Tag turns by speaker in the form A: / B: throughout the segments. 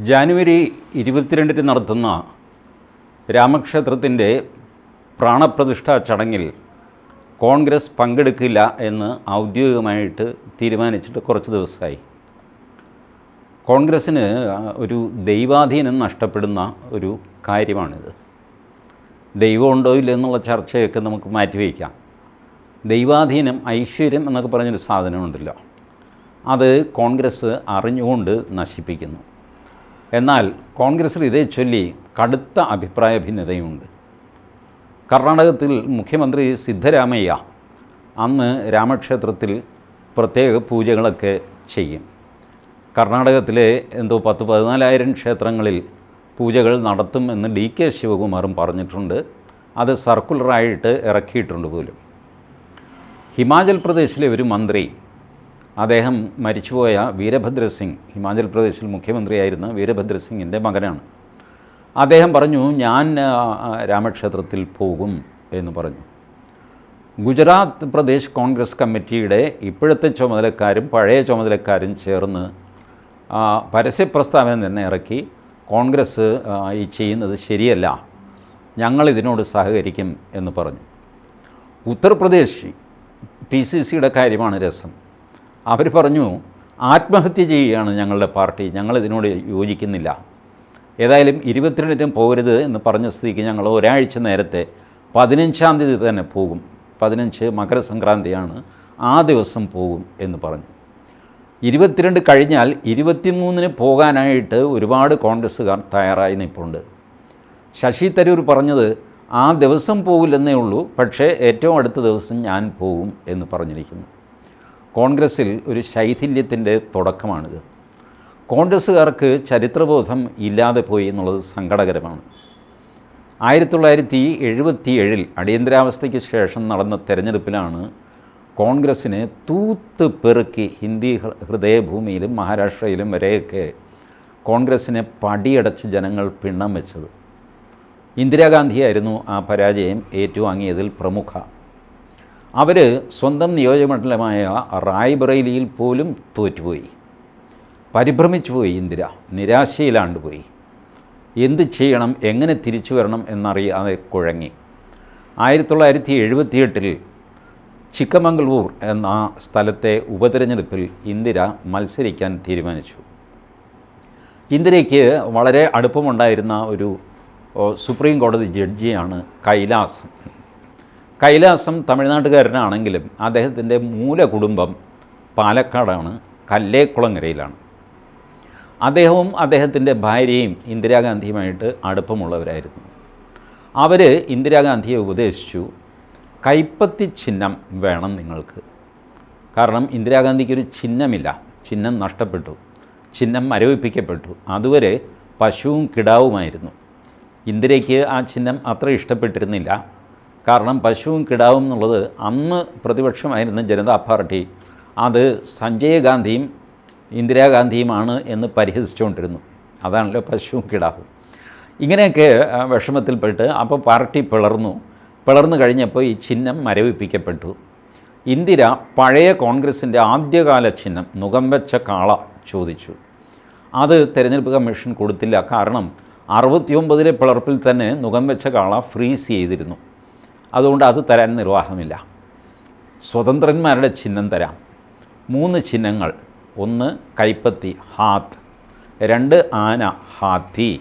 A: ജാനുവരി ഇരുപത്തിരണ്ടിന് നടത്തുന്ന രാമക്ഷേത്രത്തിന്റെ പ്രാണപ്രതിഷ്ഠാ ചടങ്ങിൽ കോൺഗ്രസ് പങ്കെടുക്കില്ല എന്ന് ഔദ്യോഗികമായിട്ട് തീരുമാനിച്ചിട്ട് കുറച്ച് ദിവസമായി. കോൺഗ്രസ്സിന് ഒരു ദൈവാധീനം നഷ്ടപ്പെടുന്ന ഒരു കാര്യമാണിത്. ദൈവമുണ്ടോ ഇല്ല എന്നുള്ള ചർച്ചയൊക്കെ നമുക്ക് മാറ്റിവെക്കാം. ദൈവാധീനം ഐശ്വര്യം എന്നൊക്കെ പറഞ്ഞൊരു സാധനമുണ്ടല്ലോ. അത് കോൺഗ്രസ് അറിഞ്ഞുകൊണ്ട് നശിപ്പിക്കുന്നു. എന്നാൽ കോൺഗ്രസ്സിൽ ഇതേ ചൊല്ലി കടുത്ത അഭിപ്രായ ഭിന്നതയുണ്ട്. കർണാടകത്തിൽ മുഖ്യമന്ത്രി സിദ്ധരാമയ്യ അന്ന് രാമക്ഷേത്രത്തിൽ പ്രത്യേക പൂജകളൊക്കെ ചെയ്യും. കർണാടകത്തിലെ എന്തോ പത്ത് പതിനാലായിരം ക്ഷേത്രങ്ങളിൽ പൂജകൾ നടത്തും എന്ന് ഡി കെ ശിവകുമാറും പറഞ്ഞിട്ടുണ്ട്. അത് സർക്കുലറായിട്ട് ഇറക്കിയിട്ടുണ്ട് പോലും. ഹിമാചൽ പ്രദേശിലെ ഒരു മന്ത്രി അദ്ദേഹം മരിച്ചുപോയ വീരഭദ്ര സിംഗ് ഹിമാചൽ പ്രദേശിൽ മുഖ്യമന്ത്രിയായിരുന്ന വീരഭദ്ര സിംഗിന്റെ മകനാണ്. അദ്ദേഹം പറഞ്ഞു ഞാൻ രാമക്ഷേത്രത്തിൽ പോകും എന്ന് പറഞ്ഞു. ഗുജറാത്ത് പ്രദേശ് കോൺഗ്രസ് കമ്മിറ്റിയുടെ ഇപ്പോഴത്തെ ചുമതലക്കാരും പഴയ ചുമതലക്കാരും ചേർന്ന് പരസ്യപ്രസ്താവന പരസ്യ പ്രസ്താവന തന്നെ ഇറക്കി കോൺഗ്രസ് ഈ ചെയ്യുന്നത് ശരിയല്ല. ഞങ്ങൾ ഇതിനോട് സഹകരിക്കും എന്ന് പറഞ്ഞു. ഉത്തർപ്രദേശ് പി സി സിയുടെ കാര്യമാണ് രസം. അവർ പറഞ്ഞു ആത്മഹത്യ ചെയ്യുകയാണ് ഞങ്ങളുടെ പാർട്ടി ഞങ്ങളിതിനോട് യോജിക്കുന്നില്ല. ഏതായാലും ഇരുപത്തിരണ്ടിനും പോകരുത് എന്ന് പറഞ്ഞ സ്ഥിതിക്ക് ഞങ്ങൾ ഒരാഴ്ച നേരത്തെ പതിനഞ്ചാം തീയതി തന്നെ പോകും. പതിനഞ്ച് മകരസംക്രാന്തിയാണ് ആ ദിവസം പോകും എന്ന് പറഞ്ഞു. ഇരുപത്തിരണ്ട് കഴിഞ്ഞാൽ ഇരുപത്തിമൂന്നിന് പോകാനായിട്ട് ഒരുപാട് കോൺഗ്രസ്സുകാർ തയ്യാറായി നിൽപ്പുണ്ട്. ശശി തരൂർ പറഞ്ഞത് ആ ദിവസം പോകില്ലെന്നേ ഉള്ളൂ പക്ഷേ ഏറ്റവും അടുത്ത ദിവസം ഞാൻ പോകും എന്ന് പറഞ്ഞിരിക്കുന്നു. കോൺഗ്രസ്സിൽ ഒരു ശൈഥില്യത്തിന്റെ തുടക്കമാണിത്. കോൺഗ്രസ്സുകാർക്ക് ചരിത്രബോധം ഇല്ലാതെ പോയി എന്നുള്ളത് സങ്കടകരമാണ്. ആയിരത്തി തൊള്ളായിരത്തി എഴുപത്തി ഏഴിൽ അടിയന്തരാവസ്ഥയ്ക്ക് ശേഷം നടന്ന തെരഞ്ഞെടുപ്പിലാണ് കോൺഗ്രസ്സിനെ തൂത്ത് പെറുക്കി ഹിന്ദി ഹൃദയഭൂമിയിലും മഹാരാഷ്ട്രയിലും വരെയൊക്കെ കോൺഗ്രസ്സിനെ പടിയടച്ച് ജനങ്ങൾ പിണ്ണം വെച്ചത്. ഇന്ദിരാഗാന്ധിയായിരുന്നു ആ പരാജയം ഏറ്റുവാങ്ങിയതിൽ പ്രമുഖ. അവർ സ്വന്തം നിയോജകമണ്ഡലമായ റായ്ബറേലിയിൽ പോലും തോറ്റുപോയി. പരിഭ്രമിച്ചു പോയി ഇന്ദിര. നിരാശയിലാണ്ട് പോയി. എന്ത് ചെയ്യണം? എങ്ങനെ തിരിച്ചു വരണം? എന്നറിയാതെ കുഴങ്ങി. ആയിരത്തി തൊള്ളായിരത്തി എഴുപത്തിയെട്ടിൽ ചിക്കമംഗളൂർ എന്ന സ്ഥലത്തെ ഉപതെരഞ്ഞെടുപ്പിൽ ഇന്ദിര മത്സരിക്കാൻ തീരുമാനിച്ചു. ഇന്ദിരയ്ക്ക് വളരെ അടുപ്പമുണ്ടായിരുന്ന ഒരു സുപ്രീം കോടതി ജഡ്ജിയാണ് കൈലാസം കൈലാസം തമിഴ്നാട്ടുകാരനാണെങ്കിലും അദ്ദേഹത്തിന്റെ മൂലകുടുംബം പാലക്കാടാണ് കല്ലേക്കുളങ്ങരയിലാണ്. അദ്ദേഹവും അദ്ദേഹത്തിന്റെ ഭാര്യയും ഇന്ദിരാഗാന്ധിയുമായിട്ട് അടുപ്പമുള്ളവരായിരുന്നു. അവർ ഇന്ദിരാഗാന്ധിയെ ഉപദേശിച്ചു കൈപ്പത്തി ചിഹ്നം വേണം നിങ്ങൾക്ക്. കാരണം ഇന്ദിരാഗാന്ധിക്കൊരു ചിഹ്നമില്ല ചിഹ്നം നഷ്ടപ്പെട്ടു ചിഹ്നം മരവിപ്പിക്കപ്പെട്ടു. അതുവരെ പശുവും കിടാവുമായിരുന്നു. ഇന്ദിരയ്ക്ക് ആ ചിഹ്നം അത്ര ഇഷ്ടപ്പെട്ടിരുന്നില്ല. കാരണം പശുവും കിടാവും എന്നുള്ളത് അന്ന് പ്രതിപക്ഷമായിരുന്ന ജനതാ പാർട്ടി അത് സഞ്ജയ് ഗാന്ധിയും ഇന്ദിരാഗാന്ധിയുമാണ് എന്ന് പരിഹസിച്ചുകൊണ്ടിരുന്നു. അതാണല്ലോ പശുവും കിടാവും. ഇങ്ങനെയൊക്കെ വിഷമത്തിൽപ്പെട്ട് അപ്പോൾ പാർട്ടി പിളർന്നു. പിളർന്നു കഴിഞ്ഞപ്പോൾ ഈ ചിഹ്നം മരവിപ്പിക്കപ്പെട്ടു. ഇന്ദിര പഴയ കോൺഗ്രസിന്റെ ആദ്യകാല ചിഹ്നം മുഖം വെച്ച കാള ചോദിച്ചു. അത് തിരഞ്ഞെടുപ്പ് കമ്മീഷൻ കൊടുത്തില്ല. കാരണം അറുപത്തിയൊമ്പതിലെ പിളർപ്പിൽ തന്നെ മുഖം വെച്ച കാള ഫ്രീസ് ചെയ്തിരുന്നു. അതുകൊണ്ട് അത് തരാൻ നിർവാഹമില്ല. സ്വതന്ത്രന്മാരുടെ ചിഹ്നം തരാം. മൂന്ന് ചിഹ്നങ്ങൾ. ഒന്ന് കൈപ്പത്തി ഹാത്ത്. രണ്ട് ആന ഹാത്തി.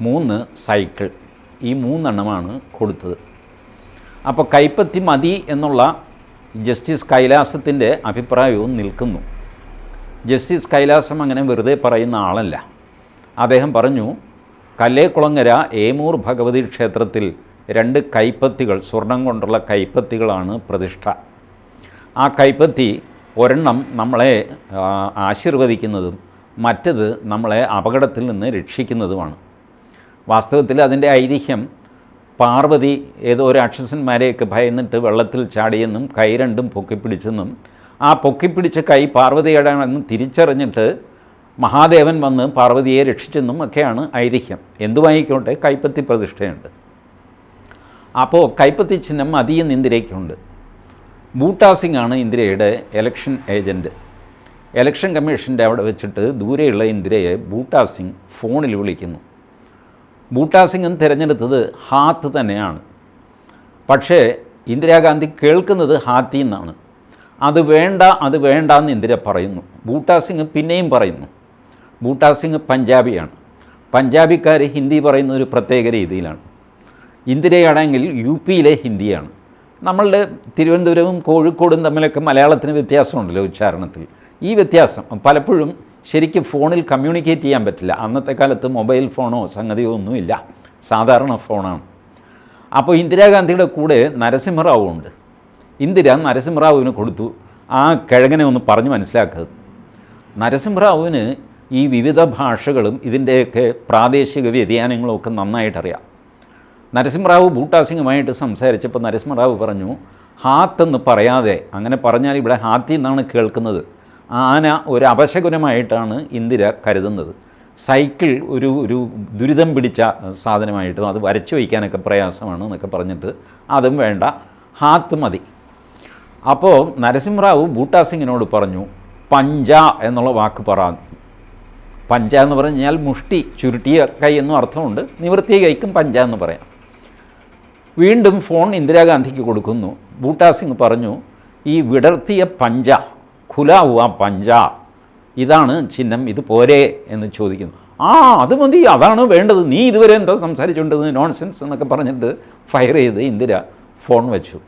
A: മൂന്ന് സൈക്കിൾ. ഈ മൂന്നെണ്ണമാണ് കൊടുത്തത്. അപ്പോൾ കൈപ്പത്തി മതി എന്നുള്ള ജസ്റ്റിസ് കൈലാസത്തിന്റെ അഭിപ്രായവും നിൽക്കുന്നു. ജസ്റ്റിസ് കൈലാസം അങ്ങനെ വെറുതെ പറയുന്ന ആളല്ല. അദ്ദേഹം പറഞ്ഞു കല്ലേക്കുളങ്ങര ഏമൂർ ഭഗവതി ക്ഷേത്രത്തിൽ രണ്ട് കൈപ്പത്തികൾ സ്വർണം കൊണ്ടുള്ള കൈപ്പത്തികളാണ് പ്രതിഷ്ഠ. ആ കൈപ്പത്തി ഒരെണ്ണം നമ്മളെ ആശീർവദിക്കുന്നതും മറ്റത് നമ്മളെ അപകടത്തിൽ നിന്ന് രക്ഷിക്കുന്നതുമാണ്. വാസ്തവത്തിൽ അതിന്റെ ഐതിഹ്യം പാർവതി ഏതോ ഒരു രാക്ഷസന്മാരെയൊക്കെ ഭയന്നിട്ട് വെള്ളത്തിൽ ചാടിയെന്നും കൈ രണ്ടും പൊക്കിപ്പിടിച്ചെന്നും ആ പൊക്കിപ്പിടിച്ച കൈ പാർവതിയുടെയാണെന്ന് തിരിച്ചറിഞ്ഞിട്ട് മഹാദേവൻ വന്ന് പാർവതിയെ രക്ഷിച്ചെന്നും ഒക്കെയാണ് ഐതിഹ്യം. എന്തുമായിക്കോട്ടെ കൈപ്പത്തി പ്രതിഷ്ഠയുണ്ട്. അപ്പോൾ കൈപ്പത്തി ചിഹ്നം അധികം ഇന്ദിരയ്ക്കുണ്ട് ബൂട്ടാ സിംഗ് ആണ് ഇന്ദിരയുടെ എലക്ഷൻ ഏജന്റ് എലക്ഷൻ കമ്മീഷന്റെ അവിടെ വെച്ചിട്ട് ദൂരെയുള്ള ഇന്ദിരയെ ബൂട്ടാ സിംഗ് ഫോണിൽ വിളിക്കുന്നു. ബൂട്ടാ സിംഗും തിരഞ്ഞെടുത്തത് ഹാത്ത് തന്നെയാണ്. പക്ഷേ ഇന്ദിരാഗാന്ധി കേൾക്കുന്നത് ഹാത്തി എന്നാണ്. അത് വേണ്ട അത് വേണ്ട എന്ന് ഇന്ദിര പറയുന്നു. ബൂട്ടാ സിംഗ് പിന്നെയും പറയുന്നു. ബൂട്ടാ സിംഗ് പഞ്ചാബിയാണ്. പഞ്ചാബിക്കാർ ഹിന്ദി പറയുന്ന ഒരു പ്രത്യേക രീതിയിലാണ്. ഇന്ദിരയാണെങ്കിൽ യു പിയിലെ ഹിന്ദിയാണ്. നമ്മളുടെ തിരുവനന്തപുരവും കോഴിക്കോടും തമ്മിലൊക്കെ മലയാളത്തിന് വ്യത്യാസമുണ്ടല്ലോ ഉച്ചാരണത്തിൽ. ഈ വ്യത്യാസം പലപ്പോഴും ശരിക്കും ഫോണിൽ കമ്മ്യൂണിക്കേറ്റ് ചെയ്യാൻ പറ്റില്ല. അന്നത്തെ കാലത്ത് മൊബൈൽ ഫോണോ സംഗതിയോ ഒന്നുമില്ല. സാധാരണ ഫോണാണ്. അപ്പോൾ ഇന്ദിരാഗാന്ധിയുടെ കൂടെ നരസിംഹറാവു ഉണ്ട് ഇന്ദിര നരസിംഹറാവുവിന് കൊടുത്തു. ആ കിഴങ്ങനെ ഒന്ന് പറഞ്ഞു മനസ്സിലാക്കുക നരസിംഹറാവുവിന് ഈ വിവിധ ഭാഷകളും ഇതിന്റെയൊക്കെ പ്രാദേശിക വ്യതിയാനങ്ങളും ഒക്കെ നന്നായിട്ടറിയാം. നരസിംഹറാവു ബൂട്ടാസിംഗുമായിട്ട് സംസാരിച്ചപ്പോൾ നരസിംഹറാവു പറഞ്ഞു ഹാത്ത് എന്ന് പറയാതെ അങ്ങനെ പറഞ്ഞാൽ ഇവിടെ ഹാത്തി എന്നാണ് കേൾക്കുന്നത്. ആന ഒരു അപശകുനമായിട്ടാണ് ഇന്ദിര കരുതുന്നത്. സൈക്കിൾ ഒരു ഒരു ദുരിതം പിടിച്ച സാധനമായിട്ടും അത് വരച്ചു വയ്ക്കാനൊക്കെ പ്രയാസമാണ് എന്നൊക്കെ പറഞ്ഞിട്ട് അതും വേണ്ട ഹാത്ത് മതി. അപ്പോൾ നരസിംഹറാവു ബൂട്ടാസിംഗിനോട് പറഞ്ഞു പഞ്ച എന്നുള്ള വാക്ക് പറ. പഞ്ച എന്ന് പറഞ്ഞു കഴിഞ്ഞാൽ മുഷ്ടി ചുരുട്ടിയ കൈ എന്നും അർത്ഥമുണ്ട്. നിവൃത്തിയ കൈക്കും പഞ്ച എന്ന് പറയാം. വീണ്ടും ഫോൺ ഇന്ദിരാഗാന്ധിക്ക് കൊടുക്കുന്നു. ബൂട്ടാ സിംഗ് പറഞ്ഞു ഈ വിടർത്തിയ പഞ്ച ഖുലാവുക പഞ്ച ഇതാണ് ചിഹ്നം ഇത് പോരെ എന്ന് ചോദിക്കുന്നു. ആ അത് മതി അതാണ് വേണ്ടത്. നീ ഇതുവരെ എന്താ സംസാരിച്ചുകൊണ്ടത് നോൺസെൻസ് എന്നൊക്കെ പറഞ്ഞിട്ട് ഫയർ ചെയ്ത് ഇന്ദിര ഫോൺ വെച്ചു.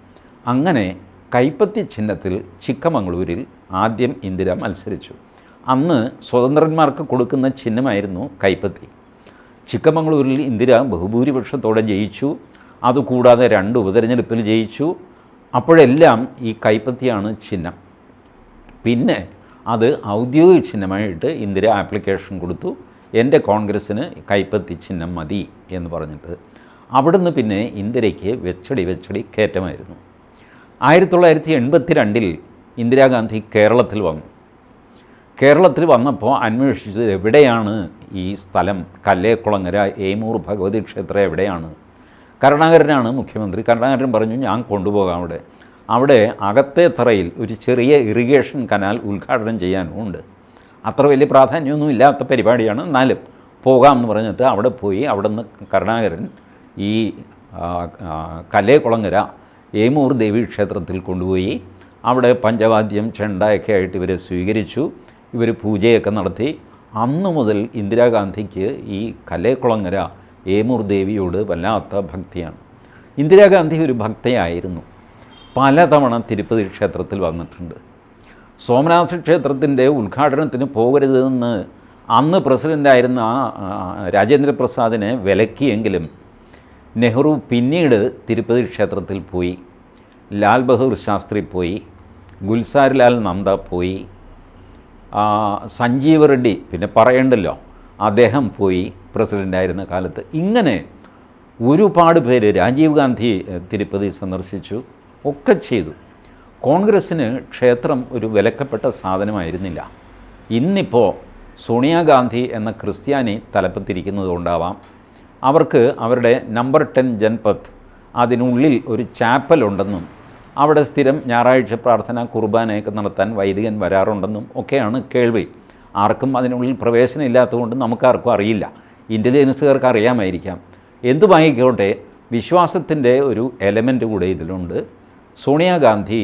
A: അങ്ങനെ കൈപ്പത്തി ചിഹ്നത്തിൽ ചിക്കമംഗളൂരിൽ ആദ്യം ഇന്ദിര മത്സരിച്ചു. അന്ന് സ്വതന്ത്രന്മാർക്ക് കൊടുക്കുന്ന ചിഹ്നമായിരുന്നു കൈപ്പത്തി. ചിക്കമംഗളൂരിൽ ഇന്ദിര ബഹുഭൂരിപക്ഷത്തോടെ ജയിച്ചു. അതുകൂടാതെ രണ്ട് ഉപതെരഞ്ഞെടുപ്പിൽ ജയിച്ചു. അപ്പോഴെല്ലാം ഈ കൈപ്പത്തിയാണ് ചിഹ്നം. പിന്നെ അത് ഔദ്യോഗിക ചിഹ്നമായിട്ട് ഇന്ദിര ആപ്ലിക്കേഷൻ കൊടുത്തു. എന്റെ കോൺഗ്രസ്സിന് കൈപ്പത്തി ചിഹ്നം മതി എന്ന് പറഞ്ഞിട്ട്. അവിടുന്ന് പിന്നെ ഇന്ദിരയ്ക്ക് വെച്ചടി വെച്ചടി കയറ്റമായിരുന്നു. ആയിരത്തി തൊള്ളായിരത്തി എൺപത്തി രണ്ടിൽ ഇന്ദിരാഗാന്ധി കേരളത്തിൽ വന്നു. കേരളത്തിൽ വന്നപ്പോൾ അന്വേഷിച്ചത് എവിടെയാണ് ഈ സ്ഥലം? കല്ലേക്കുളങ്ങര ഏമൂർ ഭഗവതി ക്ഷേത്രം എവിടെയാണ്? കരുണാകരനാണ് മുഖ്യമന്ത്രി. കരുണാകരൻ പറഞ്ഞു ഞാൻ കൊണ്ടുപോകാം അവിടെ. അവിടെ അകത്തെ തറയിൽ ഒരു ചെറിയ ഇറിഗേഷൻ കനാൽ ഉദ്ഘാടനം ചെയ്യാനുമുണ്ട് അത്ര വലിയ പ്രാധാന്യമൊന്നും ഇല്ലാത്ത പരിപാടിയാണ്. എന്നാലും പോകാമെന്ന് പറഞ്ഞിട്ട് അവിടെ പോയി അവിടെ നിന്ന് കരുണാകരൻ ഈ കലേകുളങ്ങര ഏമൂർ ദേവീ ക്ഷേത്രത്തിൽ കൊണ്ടുപോയി. അവിടെ പഞ്ചവാദ്യം ചെണ്ടയൊക്കെ ആയിട്ട് ഇവരെ സ്വീകരിച്ചു. ഇവർ പൂജയൊക്കെ നടത്തി. അന്നു മുതൽ ഇന്ദിരാഗാന്ധിക്ക് ഈ കല്ലേക്കുളങ്ങര ഏമൂർ ദേവിയോട് വല്ലാത്ത ഭക്തിയാണ്. ഇന്ദിരാഗാന്ധി ഒരു ഭക്തയായിരുന്നു. പലതവണ തിരുപ്പതി ക്ഷേത്രത്തിൽ വന്നിട്ടുണ്ട്. സോമനാഥ ക്ഷേത്രത്തിന്റെ ഉദ്ഘാടനത്തിന് പോകരുതെന്ന് അന്ന് പ്രസിഡന്റായിരുന്ന ആ ആ, രാജേന്ദ്ര പ്രസാദിനെ വിലക്കിയെങ്കിലും നെഹ്റു പിന്നീട് തിരുപ്പതി ക്ഷേത്രത്തിൽ പോയി. ലാൽ ബഹദൂർ ശാസ്ത്രി പോയി. ഗുൽസാരിലാൽ നന്ദ പോയി. സഞ്ജീവ റെഡ്ഡി പിന്നെ പറയണ്ടല്ലോ അദ്ദേഹം പോയി. പ്രസിഡന്റായിരുന്ന കാലത്ത് ഇങ്ങനെ ഒരുപാട് പേര് രാജീവ് ഗാന്ധി തിരുപ്പതി സന്ദർശിച്ചു ഒക്കെ ചെയ്തു. കോൺഗ്രസ്സിന് ക്ഷേത്രം ഒരു വിലക്കപ്പെട്ട സാധനമായിരുന്നില്ല. ഇന്നിപ്പോൾ സോണിയാഗാന്ധി എന്ന ക്രിസ്ത്യാനി തലപ്പത്തിരിക്കുന്നത് കൊണ്ടാവാം. അവർക്ക് അവരുടെ നമ്പർ ടെൻ ജൻപത്ത് അതിനുള്ളിൽ ഒരു ചാപ്പൽ ഉണ്ടെന്നും അവിടെ സ്ഥിരം ഞായറാഴ്ച പ്രാർത്ഥന കുർബാനയൊക്കെ നടത്താൻ വൈദികൻ വരാറുണ്ടെന്നും ഒക്കെയാണ് കേൾവി. ആർക്കും അതിനുള്ളിൽ പ്രവേശനം ഇല്ലാത്തതുകൊണ്ട് നമുക്കാർക്കും അറിയില്ല. ഇന്റലിജൻസുകാർക്ക് അറിയാമായിരിക്കാം എന്തുമായിക്കോട്ടെ വിശ്വാസത്തിന്റെ ഒരു എലമെന്റ് കൂടെ ഇതിലുണ്ട്. സോണിയാഗാന്ധി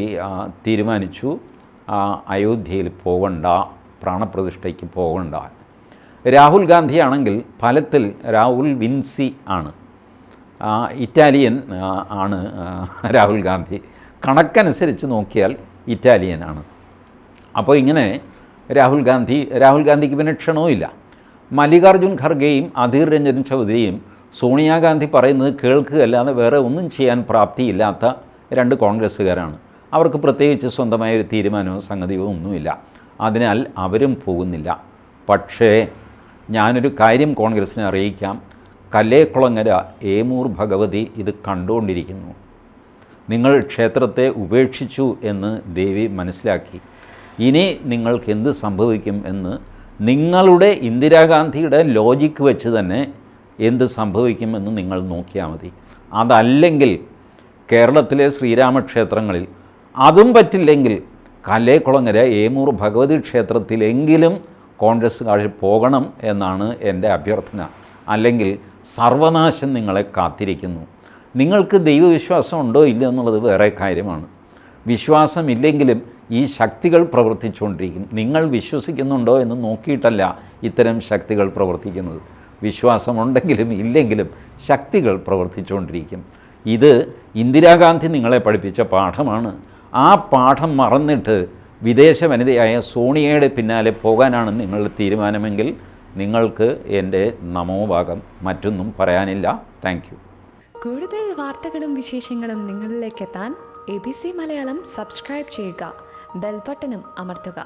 A: തീരുമാനിച്ചു അയോധ്യയിൽ പോകണ്ട പ്രാണപ്രതിഷ്ഠയ്ക്ക് പോകണ്ട. രാഹുൽ ഗാന്ധി ആണെങ്കിൽ ഫലത്തിൽ രാഹുൽ വിൻസി ആണ്. ഇറ്റാലിയൻ ആണ് രാഹുൽ ഗാന്ധി. കണക്കനുസരിച്ച് നോക്കിയാൽ ഇറ്റാലിയനാണ് അപ്പോൾ ഇങ്ങനെ രാഹുൽ ഗാന്ധി രാഹുൽ ഗാന്ധിക്ക് പിന്നെ ക്ഷണവുമില്ല. മല്ലികാർജുൻ ഖർഗെയും അധീർ രഞ്ജൻ ചൗധരിയും സോണിയാഗാന്ധി പറയുന്നത് കേൾക്കുകയല്ലാതെ വേറെ ഒന്നും ചെയ്യാൻ പ്രാപ്തിയില്ലാത്ത രണ്ട് കോൺഗ്രസ്സുകാരാണ്. അവർക്ക് പ്രത്യേകിച്ച് സ്വന്തമായ ഒരു തീരുമാനമോ സംഗതിയോ ഒന്നുമില്ല. അതിനാൽ അവരും പോകുന്നില്ല. പക്ഷേ ഞാനൊരു കാര്യം കോൺഗ്രസ്സിനെ അറിയിക്കാം. കല്ലേക്കുളങ്ങര ഏമൂർ ഭഗവതി ഇത് കണ്ടുകൊണ്ടിരിക്കുന്നു. നിങ്ങൾ ക്ഷേത്രത്തെ ഉപേക്ഷിച്ചു എന്ന് ദേവി മനസ്സിലാക്കി. ഇനി നിങ്ങൾക്ക് എന്ത് സംഭവിക്കും എന്ന് നിങ്ങളുടെ ഇന്ദിരാഗാന്ധിയുടെ ലോജിക്ക് വെച്ച് തന്നെ എന്ത് സംഭവിക്കുമെന്ന് നിങ്ങൾ നോക്കിയാൽ മതി. അതല്ലെങ്കിൽ കേരളത്തിലെ ശ്രീരാമക്ഷേത്രങ്ങളിൽ അതും പറ്റില്ലെങ്കിൽ കല്ലേക്കുളങ്ങര ഏമൂർ ഭഗവതി ക്ഷേത്രത്തിലെങ്കിലും കോൺഗ്രസ്സുകാർ പോകണം എന്നാണ് എന്റെ അഭ്യർത്ഥന. അല്ലെങ്കിൽ സർവനാശം നിങ്ങളെ കാത്തിരിക്കുന്നു. നിങ്ങൾക്ക് ദൈവവിശ്വാസം ഉണ്ടോ ഇല്ലയോ എന്നുള്ളത് വേറെ കാര്യമാണ്. വിശ്വാസമില്ലെങ്കിലും ഈ ശക്തികൾ പ്രവർത്തിച്ചുകൊണ്ടിരിക്കും നിങ്ങൾ വിശ്വസിക്കുന്നുണ്ടോ എന്ന് നോക്കിയിട്ടല്ല ഇത്തരം ശക്തികൾ പ്രവർത്തിക്കുന്നത്. വിശ്വാസമുണ്ടെങ്കിലും ഇല്ലെങ്കിലും ശക്തികൾ പ്രവർത്തിച്ചുകൊണ്ടിരിക്കും. ഇത് ഇന്ദിരാഗാന്ധി നിങ്ങളെ പഠിപ്പിച്ച പാഠമാണ്. ആ പാഠം മറന്നിട്ട് വിദേശ വനിതയായ സോണിയയുടെ പിന്നാലെ പോകാനാണ് നിങ്ങളുടെ തീരുമാനമെങ്കിൽ നിങ്ങൾക്ക് എന്റെ നമോഭാഗം മറ്റൊന്നും പറയാനില്ല. താങ്ക്
B: കൂടുതൽ വാർത്തകളും വിശേഷങ്ങളും നിങ്ങളിലേക്ക് എത്താൻ A B C Malayalam subscribe ചെയ്യുക. ബെൽബട്ടനും അമർത്തുക